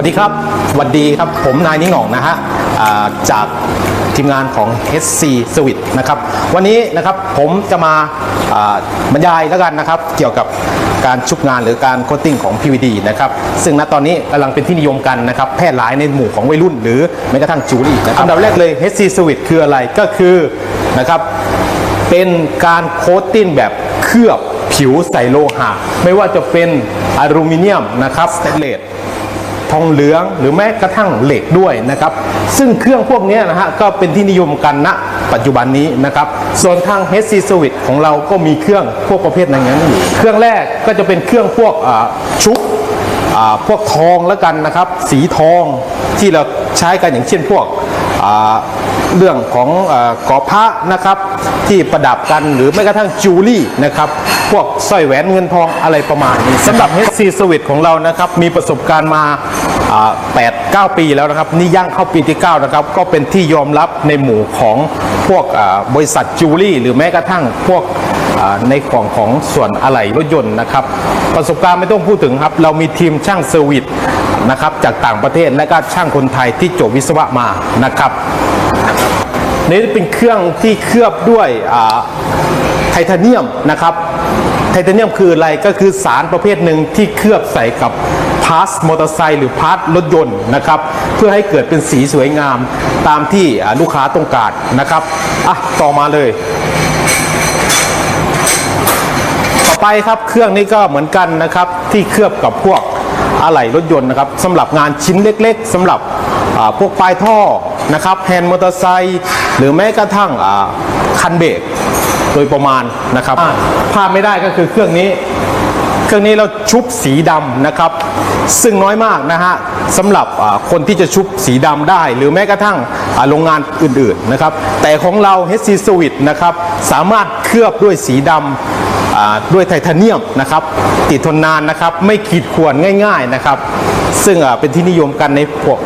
วัสดีครับสวัสดีครับ ผมนายนิ่งหน่องนะฮะจากทีมงานของ SC s w i t นะครับ วันนี้นะครับผมจะมาบรรยายแล้วกันนะครับ เกี่ยวกับการชุบงานหรือการโคตติ้งของ PVD นะครับ ซึ่งณตอนนี้กำลังเป็นที่นิยมกันนะครับ แพร่หลายในหมู่ของวัยรุ่น หรือแม้กระทั่งจูรี่นะครับอันดับแรกเลย SC s w i t คืออะไรก็คือนะครับเป็นการโคตติ้งแบบเคลือบผิวใส่โลหะไม่ว่าจะเป็นอลูมิเนียมนะครับสเตนเลส ทองเหลืองหรือแม้กระทั่งเหล็กด้วยนะครับ ซึ่งเครื่องพวกนี้นะฮะก็เป็นที่นิยมกันณปัจจุบันนี้นะครับ ส่วนทาง HC Service ของเราก็มีเครื่องพวกประเภทนั้นอยู่เครื่องแรกก็จะเป็นเครื่องพวกอ่าชุบอ่าพวกทองแล้วกันนะครับ สีทองที่เราใช้กันอย่างเช่นพวก เรื่องของอกอพระนะครับที่ประดับกันหรือแม้กระทั่งจูลี่นะครับพวกสร้อยแหวนเงินทองอะไรประมาณนี้สำหรับ HC Service ของเรานะครับมีประสบการณ์มา 8 9 ปีแล้วนะครับนี่ย่างเข้าปีที่ 9 นะครับ ก็เป็นที่ยอมรับในหมู่ของพวกบริษัทจูลี่ หรือแม้กระทั่งพวกในของของส่วนอะไหล่รถยนต์นะครับ ประสบการณ์ไม่ต้องพูดถึงครับ เรามีทีมช่างเซอร์วิส นะครับจากต่างประเทศและก็ช่างคนไทยที่จบวิศวะมานะครับนี่เป็นเครื่องที่เคลือบด้วยไทเทเนียมนะครับไทเทเนียมคืออะไรก็คือสารประเภทหนึ่งที่เคลือบใส่กับพาร์ทมอเตอร์ไซค์หรือพาร์ทรถยนต์นะครับเพื่อให้เกิดเป็นสีสวยงามตามที่ลูกค้าต้องการนะครับอะต่อมาเลย ต่อไปครับเครื่องนี้ก็เหมือนกันนะครับที่เคลือบกับพวก อะไหล่รถยนต์นะครับสำหรับงานชิ้นเล็กๆสำหรับพวกปลายท่อนะครับแฮนด์มอเตอร์ไซค์หรือแม้กระทั่งคันเบรกโดยประมาณนะครับอ่าพลาดไม่ได้ก็คือเครื่องนี้ เครื่องนี้เราชุบสีดำนะครับ ซึ่งน้อยมากนะฮะสำหรับคนที่จะชุบสีดำได้ หรือแม้กระทั่งโรงงานอื่นๆนะครับ แต่ของเรา HC s w i t นะครับ สามารถเคลือบด้วยสีดำอ่า ด้วยไทเทเนียมนะครับติดทนนานนะครับไม่ขีดข่วนง่ายๆนะครับ ซึ่งเป็นที่นิยมกันในพวก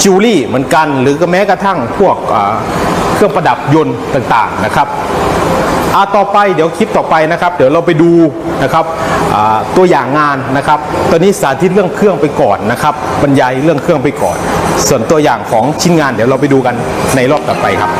จิวเวลรี่เหมือนกัน หรือก็แม้กระทั่งพวกเครื่องประดับยนต์ต่างๆนะครับอาต่อไปเดี๋ยวคลิปต่อไปนะครับ เดี๋ยวเราไปดูนะครับตัวอย่างงานนะครับ ตอนนี้สาธิตเรื่องเครื่องไปก่อนนะครับบรรยายเรื่องเครื่องไปก่อน ส่วนตัวอย่างของชิ้นงานเดี๋ยวเราไปดูกันในรอบต่อไปครับ